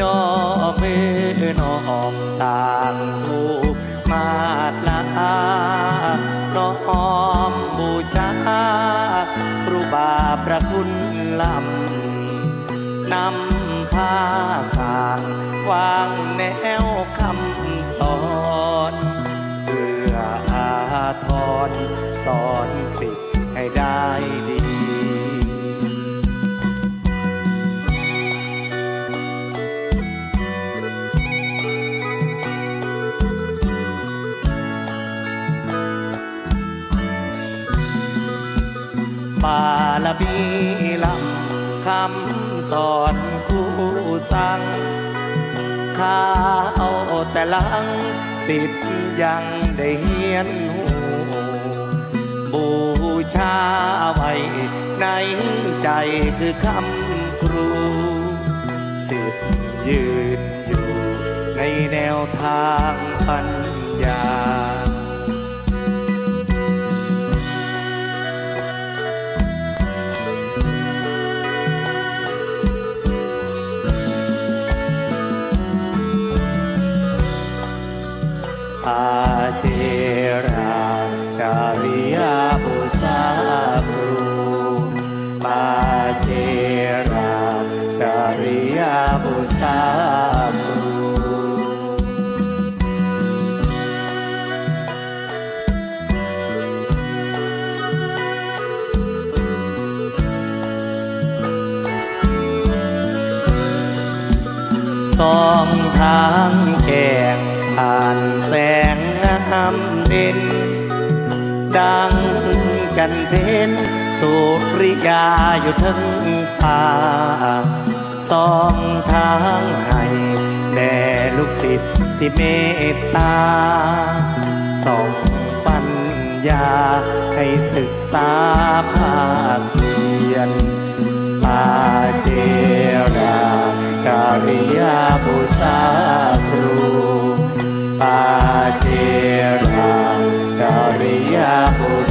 ย่อมือน้อมต่างผู้มาดลาน้อมบูชาครูบาประคุณลำนำพาสางวางแนวคำสอนเพื่ออาทรสอนสิทธิ์ให้ได้ บารมีลำคำสอนผู้สั่งข้าเอาแต่ลังสิทธิ์ยังได้เฮียนหูบูชาไว้ในใจคือคำครู สิทธิ์ยืนอยู่ในแนวทางปัญญา อาเจราจาริยาบุษาครูปาเจราจาริยาบุษาครูสองทางแก่งานแสงน้ำเด่น ดังกันเพนสุริยาอยู่ทั้งฟ้าสองทางให้แด่ลูกศิษย์ที่เมตตาส่องปัญญาให้ศึกษาภาคเรียนปาเจราการิยาบุษา เทรังจริยบุ